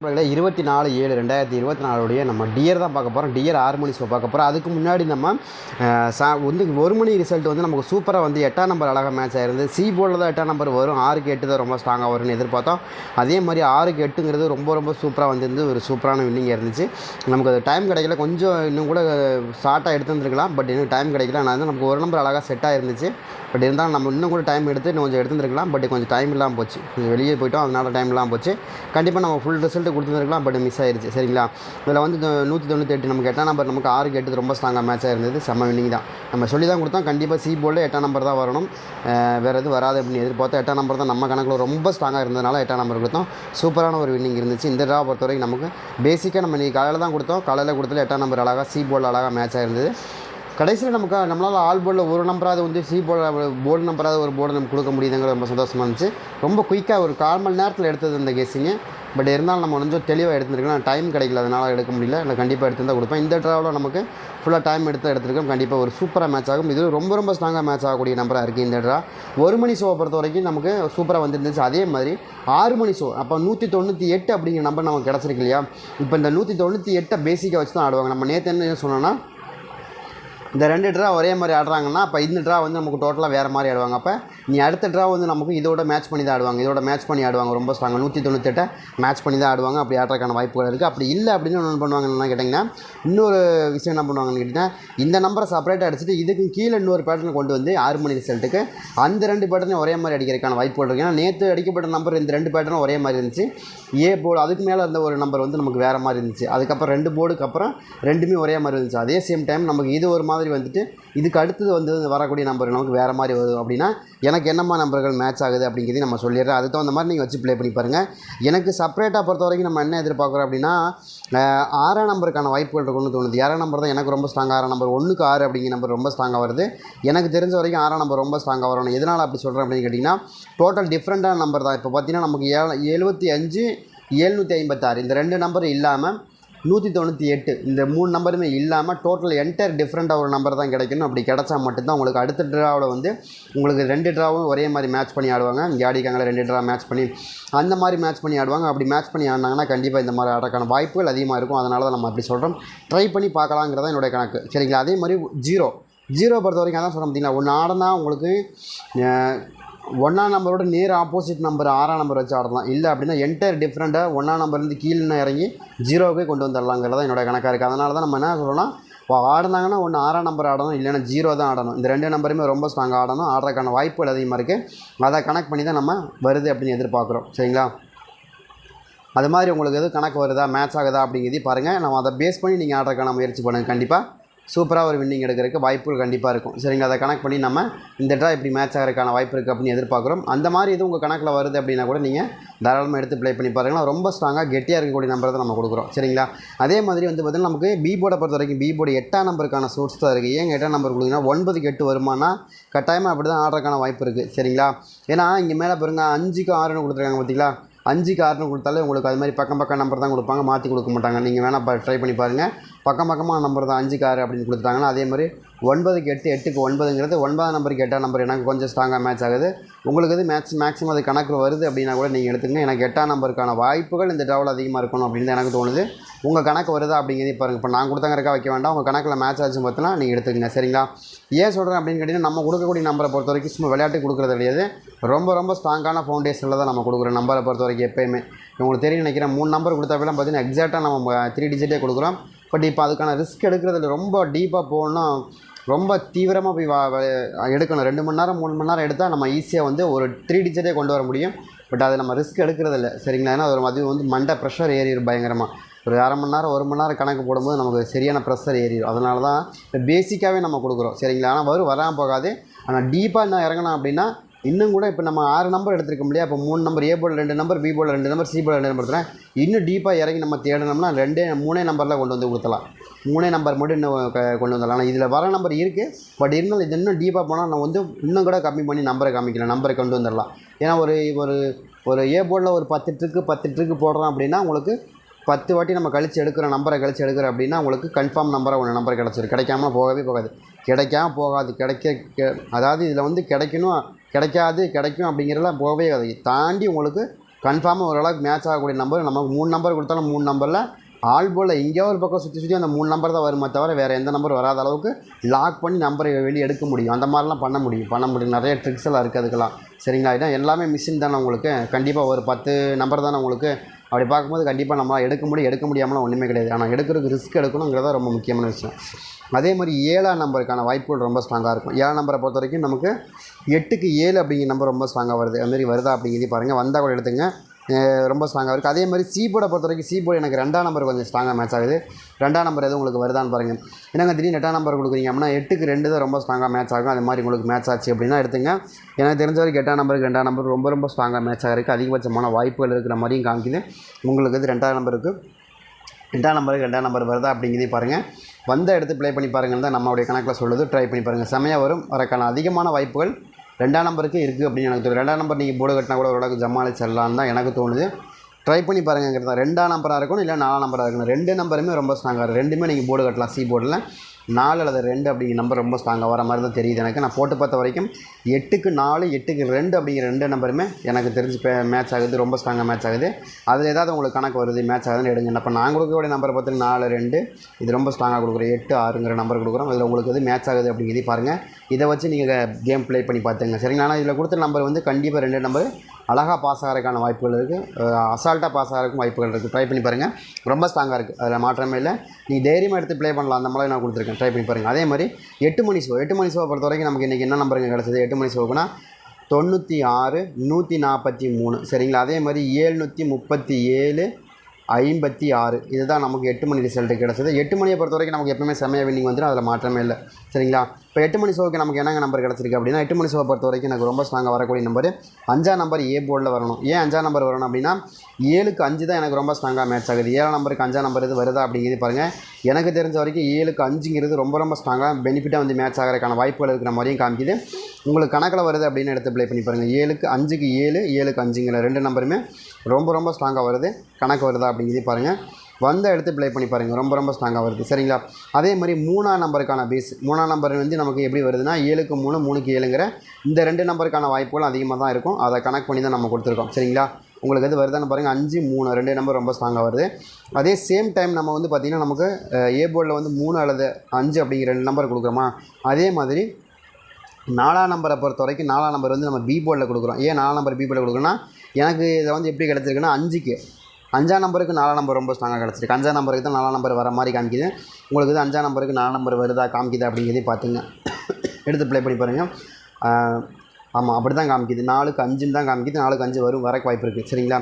இருபத்தி நாலு ஏழு ரெண்டாயிரத்தி இருபத்தி நாலுடைய நம்ம டியர் தான் பார்க்க போகிறோம் டியர் ஆறு மணி ஷோ பார்க்க போகிறோம் அதுக்கு முன்னாடி நம்ம சா வந்து ஒரு மணி ரிசல்ட் வந்து நமக்கு சூப்பராக வந்து எட்டாம் நம்பர் அழகாக மேட்ச் ஆயிருந்து சி போர்டில் தான் எட்டாம் நம்பர் வரும். ஆறுக்கு எட்டு தான் ரொம்ப ஸ்ட்ராங்காக வரும்னு எதிர்பார்த்தோம். அதே மாதிரி ஆறுக்கு எட்டுங்கிறது ரொம்ப ரொம்ப சூப்பராக வந்துருந்து ஒரு சூப்பரான வின்னிங் இருந்துச்சு. நமக்கு அது டைம் கிடைக்கல. கொஞ்சம் இன்னும் கூட ஷார்ட்டாக எடுத்துருந்துருக்கலாம் பட் இன்னும் டைம் கிடைக்கல. ஆனால் வந்து நமக்கு ஒரு நம்பர் அழகாக செட் ஆயிருந்துச்சு பட் இருந்தாலும் நம்ம இன்னும் கூட டைம் எடுத்து இன்னும் கொஞ்சம் எடுத்துருக்கலாம் பட் கொஞ்சம் டைம் இல்லாமல் போச்சு. கொஞ்சம் வெளியே போயிட்டோம். அதனால் டைம் இல்லாமல் போச்சு. கண்டிப்பாக நம்ம ஃபுல் ரிசல்ட் கொடுத்துருக்கலாம் பட் மிஸ் ஆயிருச்சு. சரிங்களா? இதில் வந்து இந்த நூற்றி தொண்ணூற்றி எட்டு நமக்கு எட்டாம் நம்பர் நமக்கு ஆறுக்கு எட்டு ரொம்ப ஸ்ட்ராங்காக மேட்ச் இருந்தது செம்ம வின்னிங் தான். நம்ம சொல்லி தான் கொடுத்தோம் கண்டிப்பாக சி போர்டில் எட்டாம் நம்பர் தான் வரணும். வேறு எதுவும் வராது அப்படின்னு எதிர்பார்த்தா எட்டாம் நம்பர் தான் நம்ம கணக்கில் ரொம்ப ஸ்ட்ராங்காக இருந்ததுனால எட்டாம் நம்பர் கொடுத்தோம். சூப்பரான ஒரு வின்னிங் இருந்துச்சு. இந்த ட்ரா பொறுத்த வரைக்கும் நமக்கு பேசிக்காக நம்ம இன்றைக்கி காலையில் தான் கொடுத்தோம். காலையில் கொடுத்துல எட்டாம் நம்பர் அழகாக சி போர்டில் அழகாக மேட்ச் இருந்தது கடைசியில் நமக்கு நம்மளால் ஆல் போர்டில் ஒரு நம்பராவது வந்து சி போர்டில் போர்டு நம்பராவது ஒரு போர்டு நமக்கு கொடுக்க முடியுதுங்கிற ரொம்ப சந்தோஷமாக இருந்துச்சு. ரொம்ப குயிக்காக ஒரு கால் மணி நேரத்தில் எடுத்தது அந்த கேஸிங்க பட் இருந்தாலும் நம்ம கொஞ்சம் தெளிவாக எடுத்துருக்கலாம். டைம் கிடைக்கல அதனால் எடுக்க முடியல. இல்லை கண்டிப்பாக எடுத்து தான் கொடுப்பேன். இந்த ட்ராவில் நமக்கு ஃபுல்லாக டைம் எடுத்து எடுத்துருக்கோம். கண்டிப்பாக ஒரு சூப்பராக மேட்ச் ஆகும். இது ரொம்ப ரொம்ப ஸ்ட்ராங்காக மேட்ச் ஆகக்கூடிய நம்பராக இருக்குது இந்த ட்ரா ஒரு மணி ஷோவை பொறுத்த வரைக்கும் நமக்கு சூப்பராக வந்துருந்துச்சு. அதே மாதிரி ஆறு மணி ஷோ அப்போ நூற்றி தொண்ணூற்றி எட்டு அப்படிங்கிற நம்பர் நமக்கு கிடச்சிருக்கு இல்லையா? இப்போ இந்த நூற்றி தொண்ணூற்றி எட்டை பேசிக்காக வச்சு தான் ஆடுவாங்க. நம்ம நேற்று என்ன சொன்னோன்னா இந்த ரெண்டு ட்ரா ஒரே மாதிரி ஆடுறாங்கன்னா அப்போ இந்த ட்ரா வந்து நமக்கு டோட்டலாக வேறு மாதிரி ஆடுவாங்க. அப்போ நீ அடுத்த ட்ரா வந்து நமக்கு இதோட மேட்ச் பண்ணி தான் ஆடுவாங்க. இதோட மேட்ச் பண்ணி ஆடுவாங்க. ரொம்ப ஸ்ட்ராங்காக நூற்றி தொண்ணூத்தெட்டை மேட்ச் பண்ணி தான் ஆடுவாங்க. அப்படி ஆடுறதுக்கான வாய்ப்புகள் இருக்குது அப்படி இல்லை அப்படின்னு ஒன்று பண்ணுவாங்கன்னு கேட்டிங்கன்னா இன்னொரு விஷயம் என்ன பண்ணுவாங்கன்னு கேட்டிங்கன்னா இந்த நம்பரை செப்பரேட்டாக அடிச்சுட்டு இதுக்கு கீழே இன்னொரு பேட்டர்னை கொண்டு வந்து ஆறு மணி ரிசல்ட்டுக்கு அந்த ரெண்டு பேட்டர்னையும் ஒரே மாதிரி அடிக்கிறதுக்கான வாய்ப்புகள் இருக்குது ஏன்னா நேற்று அடிக்கப்பட்ட நம்பர் இந்த ரெண்டு பேட்டர்னும் ஒரே மாதிரி இருந்துச்சு. ஏ போர்டு அதுக்கு மேலே இருந்த ஒரு நம்பர் வந்து நமக்கு வேறு மாதிரி இருந்துச்சு. அதுக்கப்புறம் ரெண்டு போர்டுக்கு அப்புறம் ரெண்டுமே ஒரே மாதிரி இருந்துச்சு. அதே சேம் டைம் நமக்கு இது ஒரு மாதிரி வந்துட்டு இதுக்கு அடுத்தது வந்து வரக்கூடிய நம்பர் நமக்கு வேறு மாதிரி வரும் அப்படின்னா எனக்கு என்னம்மா நம்பர்கள் மேட்ச் ஆகுது அப்படிங்கிறதையும் நம்ம சொல்லிடுறேன். அதுக்கு தகுந்த மாதிரி நீங்கள் வச்சு ப்ளே பண்ணி பாருங்கள் எனக்கு செப்பரேட்டாக பொறுத்த வரைக்கும் நம்ம என்ன எதிர்பார்க்குறோம் அப்படின்னா ஆறாம் நம்பருக்கான வாய்ப்புகள் இருக்கும்னு தோணுது. ஏழாம் நம்பர் தான் எனக்கு ரொம்ப ஸ்ட்ராங்காக ஆறாம் நம்பர். ஒன்றுக்கு ஆறு அப்படிங்கிற நம்பர் ரொம்ப ஸ்ட்ராங்காக வருது. எனக்கு தெரிஞ்ச வரைக்கும் ஆறாம் நம்பர் ரொம்ப ஸ்ட்ராங்காக வரணும். எதனால் அப்படி சொல்கிறேன் அப்படின்னு கேட்டிங்கன்னா டோட்டல் டிஃப்ரெண்ட்டான நம்பர் தான். இப்போ பார்த்தீங்கன்னா நமக்கு ஏழு எழுபத்தி அஞ்சு ஏழ்நூற்றி ஐம்பத்தாறு. இந்த ரெண்டு நம்பர் இல்லாமல் நூற்றி தொண்ணூற்றி எட்டு. இந்த மூணு நம்பருமே இல்லாமல் டோட்டல் என்டையர் டிஃப்ரெண்ட்டாக ஒரு நம்பர் தான் கிடைக்கணும். அப்படி கிடச்சா மட்டும்தான் உங்களுக்கு அடுத்த ட்ராவில் வந்து உங்களுக்கு ரெண்டு ட்ராவும் ஒரே மாதிரி மேட்ச் பண்ணி ஆடுவாங்க. இங்கே ஆடிக்காங்களே ரெண்டு ட்ரா மேட்ச் பண்ணி அந்த மாதிரி மேட்ச் பண்ணி ஆடுவாங்க. அப்படி மேட்ச் பண்ணி ஆடினாங்கன்னா கண்டிப்பாக இந்த மாதிரி ஆடக்கான வாய்ப்புகள் அதிகமாக இருக்கும். அதனால தான் நம்ம அப்படி சொல்கிறோம் ட்ரை பண்ணி பார்க்கலாங்கிறதான் என்னுடைய கணக்கு. சரிங்களா? அதே மாதிரி ஜீரோ ஜீரோ பொறுத்த வரைக்கும் அதான் சொல்ல பார்த்தீங்களா? ஒன்று ஆடினா உங்களுக்கு ஒன்றாம் நம்பரோட நேர் ஆப்போசிட் நம்பர் ஆறாம் நம்பர் வச்சு ஆடலாம். இல்லை அப்படின்னா என்டையர் டிஃப்ரெண்ட்டாக ஒன்றாம் நம்பர்லேருந்து கீழே இறங்கி ஜீரோவுக்கே கொண்டு வந்துடலாங்கிறது தான் என்னோட கணக்காக இருக்குது அதனால தான் நம்ம என்ன சொல்லணும்னா இப்போ ஆடினாங்கன்னா ஒன்று ஆறாம் நம்பர் ஆடணும் இல்லைன்னா ஜீரோ தான் ஆடணும். இந்த ரெண்டு நம்பருமே ரொம்ப ஸ்ட்ராங்காக ஆடணும். ஆடுறதுக்கான வாய்ப்புகள் அதிகமாக இருக்குது அதை கணக்கு பண்ணி தான் நம்ம வருது அப்படின்னு எதிர்பார்க்குறோம். சரிங்களா? அது மாதிரி உங்களுக்கு எது கணக்கு வருதா மேட்ச் ஆகுதா அப்படிங்கிறதையும் பாருங்கள் நம்ம அதை பேஸ் பண்ணி நீங்கள் ஆடுறதுக்கான முயற்சி பண்ணுங்கள் கண்டிப்பாக சூப்பராக ஒரு வின்னிங் எடுக்கிறதுக்கு வாய்ப்புகள் கண்டிப்பாக இருக்கும். சரிங்களா அதை கணக்கு பண்ணி நம்ம இந்த ட்ரா இப்படி மேட்ச் ஆகிறதுக்கான வாய்ப்பு இருக்குது அப்படின்னு எதிர்பார்க்குறோம். அந்த மாதிரி எதுவும் உங்கள் கணக்கில் வருது அப்படின்னா கூட நீங்கள் தாராளமாக எடுத்து ப்ளே பண்ணி பாருங்கன்னா ரொம்ப ஸ்ட்ராங்காக கெட்டியாக இருக்கக்கூடிய நம்பரை தான் நம்ம கொடுக்குறோம். சரிங்களா? அதே மாதிரி வந்து பார்த்திங்கன்னா நமக்கு பி போர்டை பொறுத்த வரைக்கும் பி போர்டு எட்டாம் நம்பருக்கான சூட்ஸ் தான் இருக்குது ஏன் எட்டாம் நம்பர் கொடுத்தீங்கன்னா ஒன்பதுக்கு எட்டு வருமானா கட்டாயமாக அப்படி தான் ஆடுறதுக்கான வாய்ப்பு இருக்குது சரிங்களா? ஏன்னா இங்கே மேலே பாருங்க அஞ்சுக்கு ஆறுன்னு கொடுத்துருக்காங்க பார்த்தீங்களா அஞ்சுக்கு ஆறுன்னு கொடுத்தாலே உங்களுக்கு அது மாதிரி பக்கம் பக்கம் நம்பர் தான் கொடுப்பாங்க. மாற்றி கொடுக்க மாட்டாங்க. நீங்கள் வேணால் ட்ரை பண்ணி பாருங்கள் பக்கம் பக்கமாக நம்பர் தான் அஞ்சுக்கு ஆறு அப்படின்னு கொடுத்துட்டாங்கன்னா அதே மாதிரி ஒன்பதுக்கு எட்டு எட்டுக்கு ஒன்பதுங்கிறது ஒன்பதாம் நம்பருக்கு எட்டாம் நம்பர் எனக்கு கொஞ்சம் ஸ்ட்ராங்காக மேட்ச் ஆகுது. உங்களுக்கு இது மேட்ச் மேக்ஸிமம் அது கணக்கு வருது அப்படின்னா கூட நீங்கள் எடுத்துங்க எனக்கு எட்டாம் நம்பருக்கான வாய்ப்புகள் இந்த ட்ராவல் அதிகமாக இருக்கணும் அப்படின்னு தான் எனக்கு தோணுது. உங்கள் கணக்கு வருதா அப்படிங்கிறது பாருங்கள் இப்போ நான் கொடுத்தங்கறக்கா வைக்க வேண்டாம். உங்கள் கணக்கில் மேட்ச் ஆச்சு பார்த்தீங்கன்னா நீங்கள் எடுத்துக்கங்க. சரிங்களா? ஏன் சொல்கிறேன் அப்படின்னு கேட்டிங்கன்னா நம்ம கொடுக்கக்கூடிய நம்பரை பொறுத்த வரைக்கும் சும்மா விளையாட்டு கொடுக்குறது கிடையாது. ரொம்ப ரொம்ப ஸ்ட்ராங்கான ஃபவுண்டேஷனில் தான் நம்ம கொடுக்குறோம் நம்பரை பொறுத்த வரைக்கும் எப்போயுமே. உங்களுக்கு தெரியும் நினைக்கிறேன். மூணு நம்பர் கொடுத்தாப்பெல்லாம் பார்த்தீங்கன்னா எக்ஸாக்டாக நம்ம த்ரீ டிஜிட்டே கொடுக்குறோம். பட் இப்போ அதுக்கான ரிஸ்க் எடுக்கிறதுல ரொம்ப டீப்பாக போகணும்னா ரொம்ப தீவிரமாக போய் வா எடுக்கணும். ரெண்டு மணி நேரம் மூணு மணி நேரம் எடுத்தால் நம்ம ஈஸியாக வந்து ஒரு த்ரீ டிஜிட்டே கொண்டு வர முடியும். பட் அது நம்ம ரிஸ்க் எடுக்கிறதில்ல. சரிங்களா? ஏன்னா அது அது வந்து மண்டை ப்ரெஷர் ஏறிடும் பயங்கரமாக ஒரு அரை மணி நேரம் ஒரு மணி நேரம் கணக்கு போடும்போது நமக்கு சரியான ப்ரெஷர் ஏறிடும் அதனால தான் இப்போ பேசிக்காகவே நம்ம கொடுக்குறோம். சரிங்களா? ஆனால் வரும் வராமல் போகாது. ஆனால் டீப்பாக என்ன இறங்கணும் அப்படின்னா இன்னும் கூட இப்போ நம்ம ஆறு நம்பர் எடுத்திருக்கோம் இல்லையா? இப்போ மூணு நம்பர் ஏ போல் ரெண்டு நம்பர் பி போல் ரெண்டு நம்பர் சி போல் ரெண்டு நம்பர் எடுத்துகிறேன் இன்னும் டீப்பாக இறங்கி நம்ம தேடினோம்னா ரெண்டே மூணே நம்பரில் கொண்டு வந்து கொடுத்தலாம் மூணே நம்பர் மட்டும் இன்னும் க- கொண்டு வந்துடலாம். ஆனால் இதில் வர நம்பர் இருக்குது பட் இருந்தாலும் இது இன்னும் டீப்பாக போனால் நான் வந்து இன்னும் கூட கம்மி பண்ணி நம்பரை காமிக்கலாம் நம்பரை கொண்டு வந்துடலாம். ஏன்னா ஒரு ஒரு ஒரு ஏ போர்டில் ஒரு பத்து ட்ரிக்கு பத்து ட்ரிக்கு போடுறோம் அப்படின்னா உங்களுக்கு பத்து வாட்டி நம்ம கழித்து எடுக்கிற நம்பரை கழித்து எடுக்கிறோம் அப்படின்னா உங்களுக்கு கன்ஃபார்ம் நம்பராக ஒன்று நம்பர் கிடச்சிரும். கிடைக்காம போகவே போகாது. கிடைக்காம போகாது. கிடைக்க கெ- அதாவது இதில் வந்து கிடைக்கணும் கிடைக்காது கிடைக்கும் அப்படிங்கிறதெல்லாம் போகவே அதை தாண்டி உங்களுக்கு கன்ஃபார்மாக ஓரளவுக்கு மேட்ச் ஆகக்கூடிய நம்பர் நம்ம மூணு நம்பர் கொடுத்தாலும் மூணு நம்பரில் ஆல் போல் எங்கேயோ ஒரு பக்கம் சுற்றி சுற்றி அந்த மூணு நம்பர் தான் வருமே தவிர வேறு எந்த நம்பர் வராத அளவுக்கு லாக் பண்ணி நம்பரை வெளியே எடுக்க முடியும். அந்த மாதிரிலாம் பண்ண முடியும். பண்ண முடியும். நிறைய ட்ரிக்ஸ் எல்லாம் இருக்குது அதுக்கெல்லாம். சரிங்களா? இதான் எல்லாமே மிஷின் தானே உங்களுக்கு. கண்டிப்பாக ஒரு பத்து நம்பர் தானே உங்களுக்கு அப்படி பார்க்கும்போது கண்டிப்பாக நம்ம எடுக்க முடியும் எடுக்க முடியாமலாம் ஒன்றுமே கிடையாது. ஆனால் எடுக்கிறதுக்கு ரிஸ்க் எடுக்கணுங்கிறதா ரொம்ப முக்கியமான விஷயம். அதே மாதிரி ஏழாம் நம்பருக்கான வாய்ப்புகள் ரொம்ப ஸ்ட்ராங்காக இருக்கும். ஏழாம் நம்பரை பொறுத்த வரைக்கும் நமக்கு எட்டுக்கு ஏழு அப்படிங்கிற நம்பர் ரொம்ப ஸ்ட்ராங்காக வருது. அது மாதிரி வருதா அப்படிங்கிறது பாருங்கள் வந்தால் கூட எடுத்துங்க ரொம்ப ஸ்ட்ராங்காக இருக்குது அதே மாதிரி சி போர்டை பொறுத்த வரைக்கும் சி போர்டு எனக்கு ரெண்டாம் நம்பர் கொஞ்சம் ஸ்ட்ராங்காக மேட்ச் ஆகுது. ரெண்டாம் நம்பர் எதுவும் உங்களுக்கு வருதான்னு பாருங்கள் என்னங்க திடீர்னு எட்டாம் நம்பர் கொடுக்குறீங்க அப்படின்னா எட்டுக்கு ரெண்டு தான் ரொம்ப ஸ்ட்ராங்காக மேட்ச் ஆகும். அது மாதிரி உங்களுக்கு மேட்ச் ஆச்சு அப்படின்னா எடுத்துங்க. எனக்கு தெரிஞ்ச வரைக்கும் எட்டாம் நம்பருக்கு ரெண்டாம் நம்பர் ரொம்ப ரொம்ப ஸ்ட்ராங்காக மேட்ச் ஆகிருக்கு அதிகபட்சமான வாய்ப்புகள் இருக்கிற மாதிரியும் காமிக்குது. உங்களுக்கு இது ரெண்டாம் நம்பருக்கு ரெண்டாம் நம்பருக்கு ரெண்டாம் நம்பர் வருதா அப்படிங்கிறதையும் பாருங்கள் வந்த எடுத்து ப்ளே பண்ணி பாருங்கன்னு தான் நம்மளுடைய கணக்கில் சொல்லுது. ட்ரை பண்ணி பாருங்கள் செமையாக வரும். வரக்கான அதிகமான வாய்ப்புகள் ரெண்டாம் நம்பருக்கு இருக்குது அப்படின்னு எனக்கு தோணுது. ரெண்டாம் நம்பர் நீங்கள் போர்டு கட்டினா கூட ஓரளவுக்கு ஜமாளிச்சிடலான்னு தான் எனக்கு தோணுது. ட்ரை பண்ணி பாருங்கிறது தான். ரெண்டாம் நம்பராக இருக்கணும் இல்லை நாலாம் நம்பராக இருக்கணும். ரெண்டு நம்பருமே ரொம்ப ஸ்ட்ராங்காக இருக்கும் ரெண்டுமே நீங்கள் போர்டு கட்டலாம் சி போர்டில் நாலு அல்லது ரெண்டு அப்படிங்கிற நம்பர் ரொம்ப ஸ்ட்ராங்காக வர மாதிரி தான் தெரியுது எனக்கு. நான் போட்டு பார்த்த வரைக்கும் எட்டுக்கு நாலு எட்டுக்கு ரெண்டு அப்படிங்கிற ரெண்டு நம்பருமே எனக்கு தெரிஞ்சு மேட்ச் ஆகுது. ரொம்ப ஸ்ட்ராங்காக மேட்ச் ஆகுது. அதில் ஏதாவது உங்களுக்கு கணக்கு வருது மேட்ச் ஆகுதுன்னு எடுங்க. இப்போ நான் கொடுக்கக்கூடிய நம்பரை பார்த்து நாலு ரெண்டு இது ரொம்ப ஸ்ட்ராங்காக கொடுக்குறோம் எட்டு ஆறுங்கிற நம்பர் கொடுக்குறோம். அதில் உங்களுக்கு எது மேட்ச் ஆகுது அப்படிங்கிறதே பாருங்கள் இதை வச்சு நீங்கள் கேம் ப்ளே பண்ணி பார்த்துங்க சரிங்களா? ஆனால் இதில் கொடுத்த நம்பர் வந்து கண்டிப்பாக ரெண்டு நம்பர் அழகாக பாஸ் ஆகிறதுக்கான வாய்ப்புகள் இருக்குது அசால்ட்டாக பாஸ் ஆகிறதுக்கும் வாய்ப்புகள் இருக்குது ட்ரை பண்ணி பாருங்கள் ரொம்ப ஸ்ட்ராங்காக இருக்குது அதில் மாற்றமே இல்லை. நீ தைரியமாக எடுத்து ப்ளே பண்ணலாம். அந்த மாதிரி நான் கொடுத்துருக்கேன். ட்ரை பண்ணி பாருங்கள் அதே மாதிரி எட்டு மணி ஷோ எட்டு மணி ஷோவை பொறுத்த வரைக்கும் நமக்கு இன்றைக்கி என்ன நம்பருங்க கிடச்சிது? எட்டு மணி ஷோவுக்குனா தொண்ணூற்றி ஆறு நூற்றி நாற்பத்தி மூணு. சரிங்களா? அதே மாதிரி ஏழ்நூற்றி முப்பத்தி ஏழு ஐம்பத்தி ஆறு. இதுதான் நமக்கு எட்டு மணி ரிசல்ட்டு கிடச்சது. எட்டு மணியை பொறுத்த வரைக்கும் நமக்கு எப்பவுமே செமையாக வின்னிங் வந்துடும் அதில் மாற்றமே இல்லை. சரிங்களா? இப்போ எட்டு மணி ஷோவுக்கு நமக்கு என்னங்க நம்பர் கிடச்சிருக்கு அப்படின்னா எட்டு மணி ஷோவை பொறுத்த வரைக்கும் எனக்கு ரொம்ப ஸ்ட்ராங்காக வரக்கூடிய நம்பர் அஞ்சாம் நம்பர் ஏ போர்டில் வரணும். ஏன் அஞ்சாம் நம்பர் வரணும் அப்படின்னா ஏழுக்கு அஞ்சு தான் எனக்கு ரொம்ப ஸ்ட்ராங்காக மேட்ச் ஆகுது. ஏழாம் நம்பருக்கு அஞ்சாம் நம்பர் இது வருதா அப்படிங்கிறது பாருங்கள் எனக்கு தெரிஞ்ச வரைக்கும் ஏழுக்கு அஞ்சுங்கிறது ரொம்ப ரொம்ப ஸ்ட்ராங்காக பெனிஃபிட்டாக வந்து மேட்ச் ஆகிறதுக்கான வாய்ப்புகள் இருக்கிற மாதிரியும் காமிக்குது. உங்களுக்கு கணக்கில் வருது அப்படின்னு எடுத்து ப்ளே பண்ணி பாருங்கள் ஏழுக்கு அஞ்சுக்கு ஏழு ஏழுக்கு அஞ்சுங்கிற ரெண்டு நம்பருமே ரொம்ப ரொம்ப ஸ்ட்ராங்காக வருது. கணக்கு வருதா அப்படிங்கிறதே பாருங்கள் வந்த எடுத்து ப்ளே பண்ணி பாருங்கள் ரொம்ப ரொம்ப ஸ்ட்ராங்காக வருது. சரிங்களா? அதே மாதிரி மூணாம் நம்பருக்கான பேஸ் மூணாம் நம்பர் வந்து நமக்கு எப்படி வருதுன்னா ஏழுக்கு மூணு மூணுக்கு ஏழுங்கிற இந்த ரெண்டு நம்பருக்கான வாய்ப்புகளும் அதிகமாக தான் இருக்கும். அதை கணக்கு பண்ணி தான் நம்ம கொடுத்துருக்கோம். சரிங்களா? உங்களுக்கு எது வருதான்னு பாருங்கள் அஞ்சு மூணு ரெண்டு நம்பர் ரொம்ப ஸ்ட்ராங்காக வருது. அதே சேம் டைம் நம்ம வந்து பார்த்திங்கன்னா நமக்கு ஏ போர்டில் வந்து மூணு அல்லது அஞ்சு அப்படிங்கிற ரெண்டு நம்பர் கொடுக்குறோமா? அதே மாதிரி நாலாம் நம்பரை பொறுத்த வரைக்கும் நாலாம் நம்பர் வந்து நம்ம பி போர்டில் கொடுக்குறோம். ஏன் நாலாம் நம்பர் பி போர்டில் கொடுக்குறோன்னா எனக்கு இதை வந்து எப்படி கிடச்சிருக்குன்னா அஞ்சுக்கு. அஞ்சாம் நம்பருக்கு நாலாம் நம்பர் ரொம்ப ஸ்ட்ராங்காக கிடச்சிருக்கு. அஞ்சாம் நம்பருக்கு தான் நாலாம் நம்பர் வர மாதிரி காமிக்குது. உங்களுக்கு இது அஞ்சாம் நம்பருக்கு நாலாம் நம்பர் வருதா காமிக்குது அப்படிங்கிறதையும் பார்த்துங்க. எடுத்து ப்ளே பண்ணி பாருங்கள் ஆமாம் அப்படி தான் காமிக்குது. நாலுக்கு அஞ்சுன்னு தான் காமிக்குது. நாலுக்கு அஞ்சு வரும் வரக்கு வாய்ப்பு இருக்குது சரிங்களா?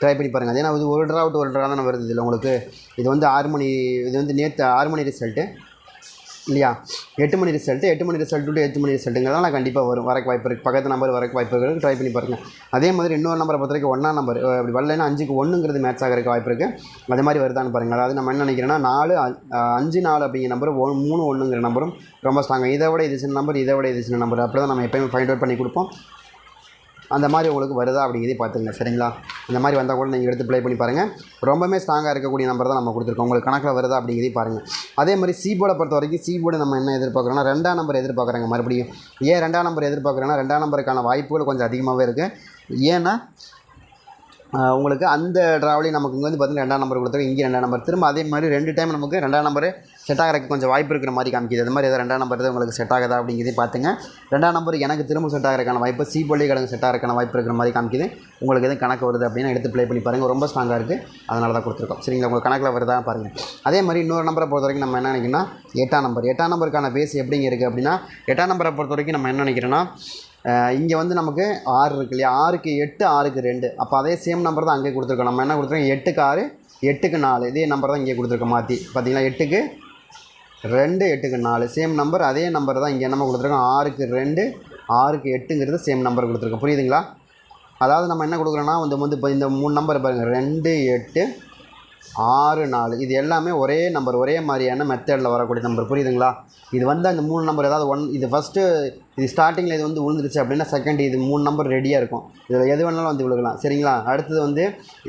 ட்ரை பண்ணி பாருங்கள் ஏன்னா இது ஒரு ட்ரா விட்டு ஒரு ட்ரா தானே வருது இல்லை உங்களுக்கு. இது வந்து ஆறு மணி இது வந்து நேற்று ஆறு மணி ரிசல்ட்டு இல்லையா? எட்டு மணி ரிசல்ட்டு எட்டு மணி ரிசல்ட் டு எட்டு மணி ரிசல்ட்டுங்கிறதால கண்டிப்பாக வரும். வரக்கு வாய்ப்பு இருக்குது பக்கத்து நம்பர் வரக்கு வாய்ப்பு இருக்குது ட்ரை பண்ணி பாருங்கள் அதே மாதிரி இன்னொரு நம்பரை பொறுத்த வரைக்கும் ஒன்றாம் நம்பர் அப்படி வரலைன்னா அஞ்சுக்கு ஒன்றுங்கிறது மேட்ச் ஆகிறதுக்கு வாய்ப்பு இருக்குது அதே மாதிரி வருதான்னு பாருங்கள் அதாவது நம்ம என்ன நினைக்கிறேன்னா நாலு அ- அஞ்சு நாலு அப்படிங்கிற நம்பர் ஒ மூணு ஒன்றுங்கிற நம்பரும் ரொம்ப ஸ்ட்ராங்காக இதை விட இது சின்ன நம்பர் இதை விட இது சின்ன நம்பர் அப்படி தான் நம்ம எப்பயுமே ஃபைண்ட் அவுட் பண்ணி கொடுப்போம். அந்த மாதிரி உங்களுக்கு வருதா அப்படிங்கிறதையும் பார்த்துங்க சரிங்களா? இந்த மாதிரி வந்தால் கூட நீங்கள் எடுத்து ப்ளே பண்ணி பாருங்கள் ரொம்பவே ஸ்ட்ராங்காக இருக்கக்கூடிய நம்பர் தான் நம்ம கொடுத்துருக்கோம். உங்களுக்கு கணக்கில் வருதா அப்படிங்கிறதே பாருங்கள் அதே மாதிரி சி போர்டை பொறுத்த வரைக்கும் சி போர்டு நம்ம என்ன எதிர்பார்க்குறோம்னா ரெண்டாம் நம்பர் எதிர்பார்க்குறாங்க மறுபடியும். ஏன் ரெண்டாம் நம்பர் எதிர்பார்க்குறோன்னா ரெண்டாம் நம்பருக்கான வாய்ப்புகள் கொஞ்சம் அதிகமாகவே இருக்குது ஏன்னா உங்களுக்கு அந்த ட்ராவலிங் நமக்கு இங்கே வந்து பார்த்தீங்கன்னா ரெண்டாம் நம்பர் கொடுத்துருக்கு இங்கே ரெண்டாம் நம்பர் திரும்ப அதே மாதிரி ரெண்டு டைம் நமக்கு ரெண்டாம் நம்பர் செட் ஆகிறதுக்கு கொஞ்சம் வாய்ப்பு இருக்கிற மாதிரி காமிக்குது. அது மாதிரி ஏதாவது ரெண்டாம் நம்பர் தான் உங்களுக்கு செட் ஆகுதா அப்படிங்கிறதையும் பார்த்துங்க ரெண்டாம் நம்பர் எனக்கு திரும்ப செட் ஆகிறதுக்கான வாய்ப்பு சி பள்ளி கிடங்கு செட் ஆகிறதுக்கான வாய்ப்பு இருக்கிற மாதிரி காமிக்குது. உங்களுக்கு எதுவும் கணக்கு வருது அப்படின்னா எடுத்து ப்ளே பண்ணி பாருங்கள் ரொம்ப ஸ்ட்ராங்காக இருக்குது அதனால தான் கொடுத்துருக்கோம். சரிங்களா? உங்களுக்கு கணக்கில் வருதா பாருங்கள் அதே மாதிரி இன்னொரு நம்பரை பொறுத்த வரைக்கும் நம்ம என்ன நினைக்கிறோம்னா எட்டாம் நம்பர் எட்டாம் நம்பருக்கான பேஸ் எப்படிங்க இருக்குது அப்படின்னா எட்டாம் நம்பரை பொறுத்த வரைக்கும் நம்ம என்ன நினைக்கிறோன்னா இங்கே வந்து நமக்கு ஆறு இருக்கு இல்லையா? ஆறுக்கு எட்டு ஆறுக்கு ரெண்டு. அப்போ அதே சேம் நம்பர் தான் அங்கே கொடுத்துருக்கோம். நம்ம என்ன கொடுத்துருக்கோம்? எட்டுக்கு ஆறு எட்டுக்கு நாலு. இதே நம்பர் தான் இங்கே கொடுத்துருக்கோம். மாற்றி பார்த்தீங்களா எட்டுக்கு ரெண்டு எட்டுக்கு நாலு. சேம் நம்பர் அதே நம்பர் தான் இங்கே நம்ம கொடுத்துருக்கோம். ஆறுக்கு ரெண்டு ஆறுக்கு எட்டுங்கிறது சேம் நம்பர் கொடுத்துருக்கோம். புரியுதுங்களா? அதாவது நம்ம என்ன கொடுக்குறோன்னா வந்து வந்து இப்போ இந்த மூணு நம்பர் பாருங்கள் ரெண்டு எட்டு ஆறு நாலு. இது எல்லாமே ஒரே நம்பர் ஒரே மாதிரியான மெத்தடில் வரக்கூடிய நம்பர் புரியுதுங்களா? இது வந்து அந்த மூணு நம்பர் ஏதாவது ஒன் இது ஃபஸ்ட்டு இது ஸ்டார்டிங்கில் இது வந்து விழுந்துருச்சு அப்படின்னா செகண்ட் இது மூணு நம்பர் ரெடியாக இருக்கும். இதில் எது வேணாலும் வந்து விழுகலாம். சரிங்களா? அடுத்தது வந்து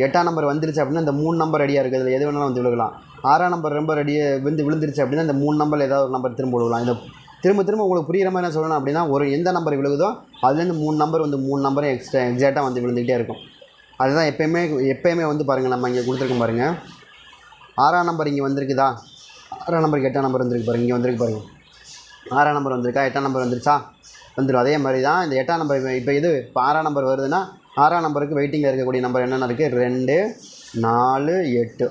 எட்டாம் நம்பர் வந்துருச்சு அப்படின்னா இந்த மூணு நம்பர் ரெடியாக இருக்குது இதில் எது வேணாலும் வந்து விழுகலாம். ஆறாம் நம்பர் ரொம்ப ரெடியாக வந்து விழுந்துருச்சு அப்படின்னா இந்த மூணு நம்பர் ஏதாவது ஒரு நம்பர் திரும்ப விழுகலாம். இந்த திரும்ப திரும்ப உங்களுக்கு புரியிற மாதிரி என்ன சொல்லணும் அப்படின்னா ஒரு எந்த நம்பர் விழுகுதோ அதுலேருந்து மூணு நம்பர் வந்து மூணு நம்பரும் எக்ஸ்ட்ரா எக்ஸாக்டாக வந்து விழுந்துக்கிட்டே இருக்கும். அதுதான் எப்பயுமே எப்பயுமே வந்து பாருங்கள் நம்ம இங்கே கொடுத்துருக்கோம் பாருங்கள் ஆறாம் நம்பர் இங்கே வந்திருக்குதா? ஆறாம் நம்பருக்கு எட்டாம் நம்பர் வந்திருக்கு பாருங்க இங்கே வந்திருக்கு பாருங்கள் ஆறாம் நம்பர் வந்திருக்கா? எட்டாம் நம்பர் வந்துருச்சா? வந்துடும் அதே மாதிரி தான் இந்த எட்டாம் நம்பர் இப்போ இது இப்போ ஆறாம் நம்பர் வருதுன்னா ஆறாம் நம்பருக்கு வெயிட்டிங்கில் இருக்கக்கூடிய நம்பர் என்னென்ன இருக்குது ரெண்டு நாலு எட்டு.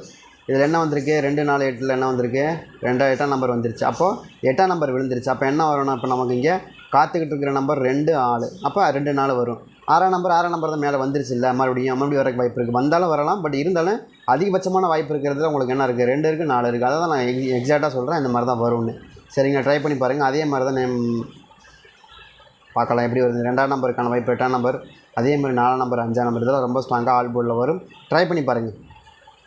இதில் என்ன வந்திருக்கு? ரெண்டு நாலு எட்டில் என்ன வந்திருக்கு? ரெண்டா எட்டாம் நம்பர் வந்துருச்சு. அப்போது எட்டாம் நம்பர் விழுந்துருச்சு. அப்போ என்ன வரும்னா இப்போ நமக்கு இங்கே காத்துக்கிட்டு இருக்கிற நம்பர் ரெண்டு ஆள் அப்போ ரெண்டு நாள் வரும். ஆறாம் நம்பர் ஆறாம் நம்பர் தான் மேலே வந்துருச்சு இல்லை மறுபடியும் மறுபடியும் வரக்கு வாய்ப்பு இருக்குது வந்தாலும் வரலாம் பட் இருந்தாலும் அதிகபட்சமான வாய்ப்பு இருக்கிறதுல உங்களுக்கு என்ன இருக்குது ரெண்டு இருக்குது நாலு இருக்குது அதை தான் நான் எக் எக்ஸாக்டாக சொல்கிறேன் இந்த மாதிரி தான் வரும்னு. சரிங்க ட்ரை பண்ணி பாருங்கள் அதே மாதிரி தான் நேம் பார்க்கலாம். எப்படி வருது? ரெண்டாம் நம்பருக்கான வாய்ப்பு எட்டாம் நம்பர் அதே மாதிரி நாலாம் நம்பர் அஞ்சாம் நம்பர் இதெல்லாம் ரொம்ப ஸ்ட்ராங்காக ஆல் போர்டில் வரும். ட்ரை பண்ணி பாருங்கள்